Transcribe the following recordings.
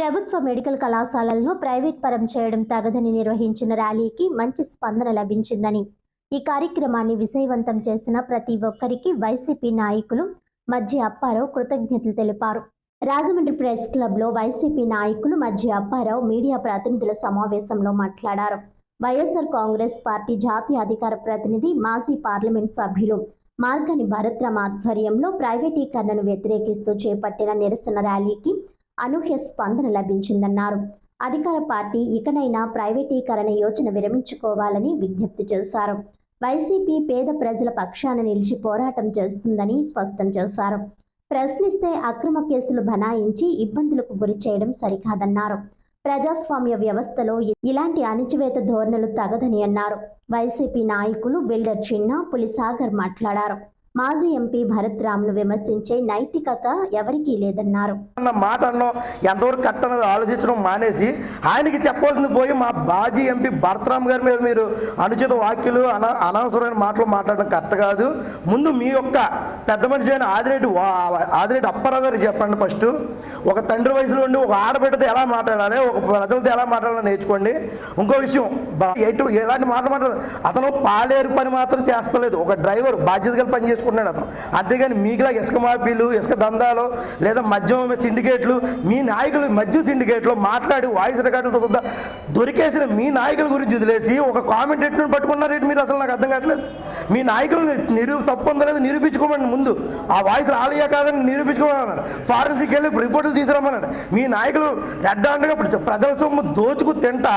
ప్రభుత్వ మెడికల్ కళాశాలలను ప్రైవేట్ పరం చేయడం తగదని నిర్వహించిన ర్యాలీకి మంచి స్పందన లభించిందని ఈ కార్యక్రమాన్ని విజయవంతం చేసిన ప్రతి ఒక్కరికి వైసీపీ నాయకులు మధ్య అప్పారావు కృతజ్ఞతలు తెలిపారు. రాజమండ్రి ప్రెస్ క్లబ్లో వైసీపీ నాయకులు మధ్య అప్పారావు మీడియా ప్రతినిధుల సమావేశంలో మాట్లాడారు. వైఎస్ఆర్ కాంగ్రెస్ పార్టీ జాతీయ అధికార ప్రతినిధి మాజీ పార్లమెంట్ సభ్యులు మార్గని భరత్రామ్ ఆధ్వర్యంలో ప్రైవేటీకరణను వ్యతిరేకిస్తూ చేపట్టిన నిరసన ర్యాలీకి అనూహ్య స్పందన లభించిందన్నారు. అధికార పార్టీ ఇకనైనా ప్రైవేటీకరణ యోచన విరమించుకోవాలని విజ్ఞప్తి చేశారు. వైసీపీ పేద ప్రజల పక్షాన నిలిచి పోరాటం చేస్తుందని స్పష్టం చేశారు. ప్రశ్నిస్తే అక్రమ కేసులు బనాయించి ఇబ్బందులకు గురి చేయడం సరికాదన్నారు. ప్రజాస్వామ్య వ్యవస్థలో ఇలాంటి అణిచివేత ధోరణులు తగదని అన్నారు. వైసీపీ నాయకులు బిల్డర్ చిన్న పులిసాగర్ మాట్లాడారు. మాజీ ఎంపీ భరత్ రామ్ను విమర్శించే నైతికత ఎవరికీ లేదన్నారు. మాట అన్నాం ఎంతవరకు కరెక్ట్ అన్నది ఆలోచించడం మానేసి ఆయనకి చెప్పాల్సింది పోయి మా బాజీ ఎంపీ భరతరామ్ గారి మీద మీరు అనుచిత వాక్యులు అన అనవసరమైన మాటలు మాట్లాడడం కరెక్ట్ కాదు. ముందు మీ యొక్క పెద్ద మనిషి అయిన ఆదిరెడ్డి ఆదిరెడ్డి అప్పారావు గారు చెప్పండి ఫస్ట్. ఒక తండ్రి వయసులో ఉండి ఒక ఆడబిడ్డతో ఎలా మాట్లాడాలి ఒక ప్రజలతో ఎలా మాట్లాడాలో నేర్చుకోండి. ఇంకో విషయం ఎటు ఎలాంటి మాటలు మాట్లాడాలి అతను పాలేరు పని మాత్రం చేస్తలేదు. ఒక డ్రైవర్ బాధ్యత గల పని చేసుకుంటున్నాడు అతను. అంతేగాని మీకులా ఇసుక మాఫీలు ఇసుక దందాలు లేదా మద్యం సిండికేట్లు మీ నాయకులు మద్యం సిండికేట్లో మాట్లాడి వాయిస్ రికార్డులతో దొరికేసిన మీ నాయకుల గురించి వదిలేసి ఒక కామెంట్ ఎట్టు పట్టుకున్నారేంటి మీరు? అసలు నాకు అర్థం కావట్లేదు. మీ నాయకులు నిరూ తప్పు ఉందో లేదో నిరూపించుకోమని ముందు. ఆ వాయిస్ రాలియా కాదని నిరూపించుకోమని అన్నాడు ఫారెన్సిక్ వెళ్ళి రిపోర్టులు తీసుకురమ్మన్నాడు. మీ నాయకులు రెడ్ హ్యాండ్గా ప్రజల సొమ్ము దోచుకు తింటా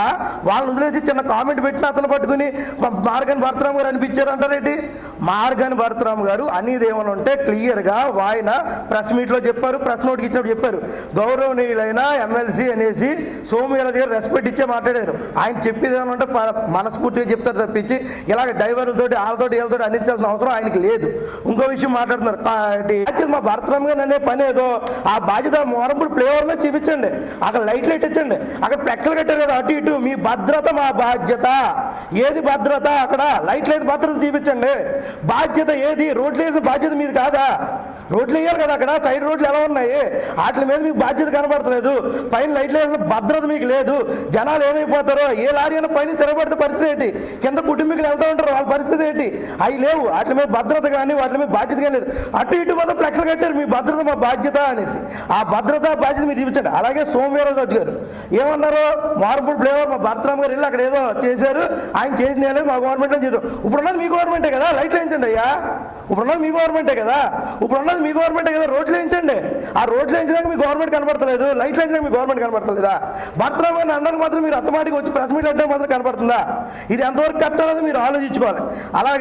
వాళ్ళు వదిలేసి చిన్న కామెంట్ పెట్టిన అతను పట్టుకుని మార్గని మార్గన్ భరతరామ్ గారు అనిపించారు అంటారేంటి మార్గన్ భరతరామ్ గారు అనేది ఏమైనా ఉంటే క్లియర్గా ఆయన ప్రెస్ మీట్లో చెప్పారు ప్రెస్ నోట్కి ఇచ్చినప్పుడు చెప్పారు. గౌరవనీయులైన ఎమ్మెల్సీ అనేసి సోమవీర దగ్గర రెస్పెక్ట్ ఇచ్చే మాట్లాడారు. ఆయన చెప్పేది ఏమైనా ఉంటే మనస్ఫూర్తిగా చెప్తారు తప్పించి ఇలాగ డ్రైవర్లతో వాళ్ళతో వీళ్ళతో అందించాల్సిన అవసరం ఆయనకి లేదు. ఇంకో విషయం మాట్లాడుతున్నారు. మా భరతరామ్గా గారు అనే పని ఏదో ఆ బాధ్యత మోరంపుడు ఫ్లేవర్ మీద చూపించండి. అక్కడ లైట్ లైట్ ఇచ్చండి అక్కడ ఫ్లెక్స్లు కట్టారు కదా అటు ఇటు. మీ భద్రత మా బాధ్యత. ఏది భద్రత అక్కడ? లైట్లు లైట్ భద్రత చూపించండి. బాధ్యత ఏది? రోడ్లు వేసిన బాధ్యత మీది కాదా? రోడ్లు వేయాలి కదా అక్కడ? సైడ్ రోడ్లు ఎలా ఉన్నాయి? వాటి మీద మీకు బాధ్యత కనబడతలేదు. పైన లైట్లు వేసిన భద్రత మీకు లేదు. జనాలు ఏమైపోతారో? ఏ లారీ అయినా పైన తిరగబడితే పరిస్థితి ఏంటి? కింద కుటుంబీకులు వెళ్తూ ఉంటారు వాళ్ళ పరిస్థితి ఏంటి? అవి లేవు. వాటి మీద భద్రత కానీ వాటి మీద బాధ్యత కానీ లేదు. అటు ఇటు మొత్తం ఫ్లెక్స్లు కట్టారు. మీ భద్రత మా బాధ్యత అనేసి. ఆ భద్రత బాధ్యత మీరు చూపించండి. అలాగే సోమవీరరాజు గారు. ఏమన్నారు? మార్పుల్ ఫ్లేవర్ మా భర్తరామ్ గారు వెళ్ళి అక్కడ ఏదో చేశారు. ఆయన చేసింది అనేది మా గవర్నమెంట్ చేద్దాం ఇప్పుడున్నది మీ గవర్నమెంటే కదా? లైట్లు వేయించండి అయ్యా. ఇప్పుడున్నది మీ గవర్నమెంటే కదా? ఇప్పుడున్నది మీ గవర్నమెంటే కదా? రోడ్లు వేయించండి. ఆ రోడ్లు వేయించడానికి మీ గవర్నమెంట్ కనబడతలేదు. లైట్లు వేయించడానికి మీ గవర్నమెంట్ కనబడతలేదా? భర్తరామ్ గారిని అందరికి మాత్రం మీరు అత్తమాటికి వచ్చి ప్రెస్ మీట్ అంటే మాత్రం కనబడుతుందా ఇది ఎంతవరకు కరెక్ట్ అనేది మీరు ఆలోచించుకోవాలి. అలాగే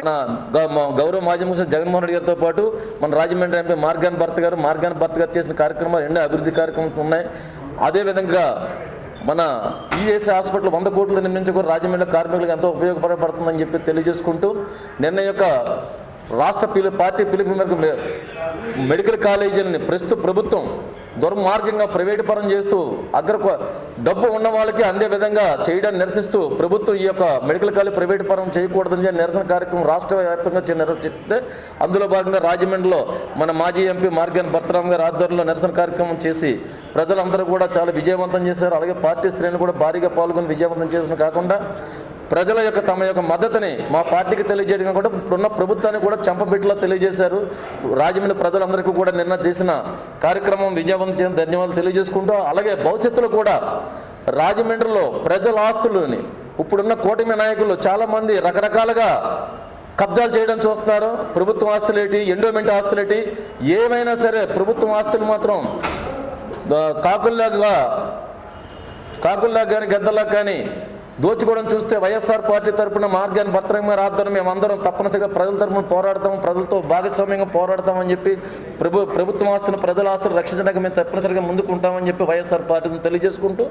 గౌరవ మాజీ ముఖ్యమంత్రి జగన్మోహన్ రెడ్డి గారితో పాటు మన రాజమండ్రి ఎంపీ మార్గాన్ భర్త గారు మార్గాన్ భర్త గారు చేసిన కార్యక్రమాలు ఎన్నో అభివృద్ధి కార్యక్రమాలు ఉన్నాయి. అదేవిధంగా మన ఈఎస్ఐ హాస్పిటల్ వంద కోట్లు నిర్మించుకుని రాజమండ్రి కార్మికులకు ఎంతో ఉపయోగపడబడుతుందని చెప్పి తెలియజేసుకుంటూ నిన్న యొక్క రాష్ట్ర పిలు పార్టీ పిలుపు మేరకు మెడికల్ కాలేజీలని ప్రస్తుత ప్రభుత్వం దుర్మార్గంగా ప్రైవేటు పరం చేస్తూ అగ్ర డబ్బు ఉన్న వాళ్ళకి అందే విధంగా చేయడాన్ని నిరసిస్తూ ప్రభుత్వం ఈ యొక్క మెడికల్ కాలేజ్ ప్రైవేటు పరం చేయకూడదని నిరసన కార్యక్రమం రాష్ట్ర వ్యాప్తంగా నిర్వహిస్తే అందులో భాగంగా రాజమండ్రిలో మన మాజీ ఎంపీ మార్గన్ భర్తరామ్ గారి ఆధ్వర్యంలో నిరసన కార్యక్రమం చేసి ప్రజలందరూ కూడా చాలా విజయవంతం చేశారు. అలాగే పార్టీ శ్రేణులు కూడా భారీగా పాల్గొని విజయవంతం చేసిన కాకుండా ప్రజల యొక్క తమ యొక్క మద్దతుని మా పార్టీకి తెలియజేయడం కూడా ఇప్పుడున్న ప్రభుత్వాన్ని కూడా చెంపబెట్టులో తెలియజేశారు. రాజమండ్రి ప్రజలందరికీ కూడా నిన్న చేసిన కార్యక్రమం విజయవంతం చేయడం ధన్యవాదాలు తెలియజేసుకుంటూ అలాగే భవిష్యత్తులో కూడా రాజమండ్రిలో ప్రజల ఆస్తులని ఇప్పుడున్న కూటమి నాయకులు చాలామంది రకరకాలుగా కబ్జాలు చేయడం చూస్తున్నారు. ప్రభుత్వం ఆస్తులేటి ఎండోమెంట్ ఆస్తులేటి ఏమైనా సరే ప్రభుత్వం ఆస్తులు మాత్రం కాకుల్లాగా కాకుల్లాగా కాకుల్లా కానీ గద్దల్లా కానీ దోచుకోవడం చూస్తే వైఎస్ఆర్ పార్టీ తరపున మార్గాన్ని భర్తరంగ మేము మేమందరం తప్పనిసరిగా ప్రజల తరపున పోరాడతాం ప్రజలతో భాగస్వామ్యంగా పోరాడతామని చెప్పి ప్రభు ప్రభుత్వం ఆస్తులు ప్రజల ఆస్తులు రక్షించడానికి మేము తప్పనిసరిగా ముందుకుంటామని చెప్పి వైఎస్ఆర్ పార్టీని తెలియజేసుకుంటూ